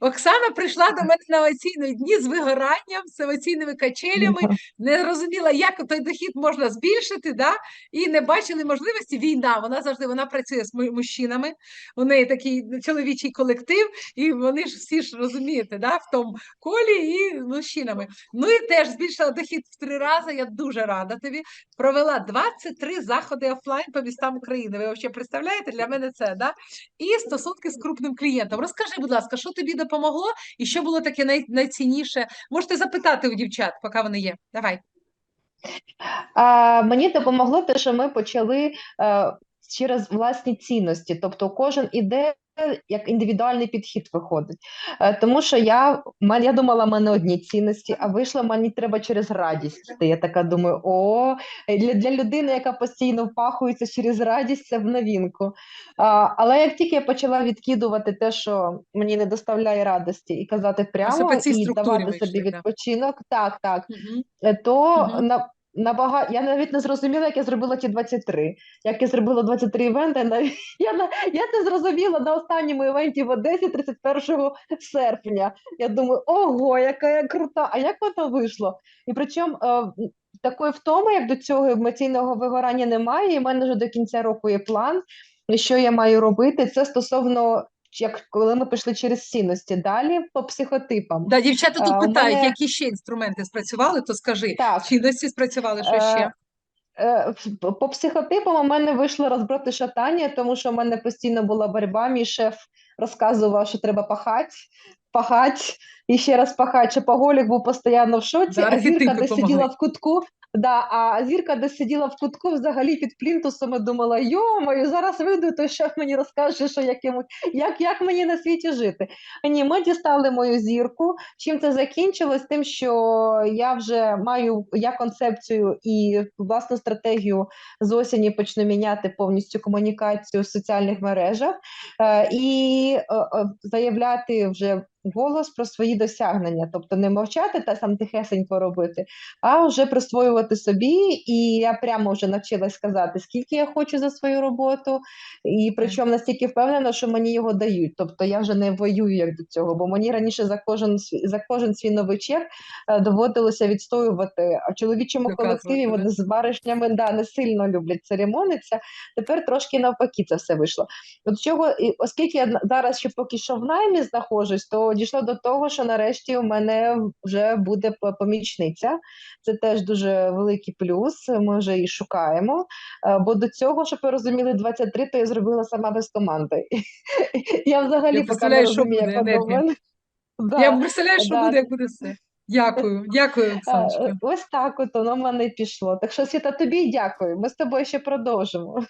Оксана прийшла до мене на оваційні дні з вигоранням, з оваційними качелями, не розуміла, як той дохід можна збільшити, да? і не бачили можливості. Війна, вона завжди вона працює з му- мужчинами, у неї такий чоловічий колектив, і вони ж всі ж розумієте, да? в тому колі і мужчинами. Ну і теж збільшила дохід в три рази. Я дуже рада тобі. Провела 23 заходи офлайн по містам України. Ви взагалі представляєте? Для мене це, да? І стосунки з крупним клієнтом. Розкажи, будь ласка, що тобі допомогло і що було таке най... найцінніше? Можете запитати у дівчат, поки вони є. Давай. А, мені допомогло те, що ми почали а, через власні цінності, тобто кожен іде. Як індивідуальний підхід виходить, Е, тому що я, я думала, в мене одні цінності, а вийшло мені треба через радість. йти. Я така думаю, о, для, для людини, яка постійно впахується через радість, це в новинку. А, але як тільки я почала відкидувати те, що мені не доставляє радості, і казати прямо, і давати вийшли, собі відпочинок, так, так, Угу. Е, то Мгм. на, набага... я навіть не зрозуміла, як я зробила ті 23. Як я зробила 23 івенти, навіть... я, на... я це зрозуміла на останньому івенті в Одесі 31 серпня. Я думаю, ого, яка я крута! А як воно вийшло? І причому е, такої втоми, як до цього емоційного вигорання немає, і в мене вже до кінця року є план, що я маю робити. Це стосовно. Як коли ми пішли через цінності, далі по психотипам. Да, дівчата тут А, питають, мене- які ще інструменти спрацювали, то скажи. Так. Досі спрацювали, що ще? Е, е, в- По психотипам у мене вийшло розбрати шатання, тому що в мене постійно була боротьба. Мій шеф розказував, що треба пахати, пахати і ще раз пахати. Шопоголік був постійно в шоці, Да, а зірка, архетипи де сиділа в кутку. Да, а зірка, де сиділа в кутку, взагалі під плінтусом, і думала, йо-моє, зараз вийду, то що мені розкаже, що як, йому, як, як мені на світі жити. Ні, ми дістали мою зірку. Чим це закінчилось? Тим, що я вже маю я концепцію і власну стратегію з осені почну міняти повністю комунікацію в соціальних мережах е, і е, е, заявляти вже голос про свої досягнення, тобто не мовчати та сам тихесенько робити, а вже присвоювати собі. І я прямо вже навчилась сказати, скільки я хочу за свою роботу, і причому настільки впевнена, що мені його дають. Тобто я вже не воюю як до цього, бо мені раніше за кожен за кожен свій новий чек е, доводилося відстоювати. А в чоловічому колективі вони з баришнями да, не сильно люблять церемонитися. Тепер трошки навпаки це все вийшло. От чого, і оскільки я зараз ще поки що в наймі знаходжусь, то дійшло до того, що нарешті у мене вже буде помічниця. Це теж дуже великий плюс. Ми вже її шукаємо. Е, Бо до цього, щоб ви розуміли, 23 то я зробила сама без команди. Я взагалі Я поки не розумію, як воно в Да. Я представляю, що да. буде, як буде все. Дякую, дякую, Е, Оксаночка. Ось так от воно в мене пішло. Так що, Світа, тобі дякую. Ми з тобою ще продовжимо.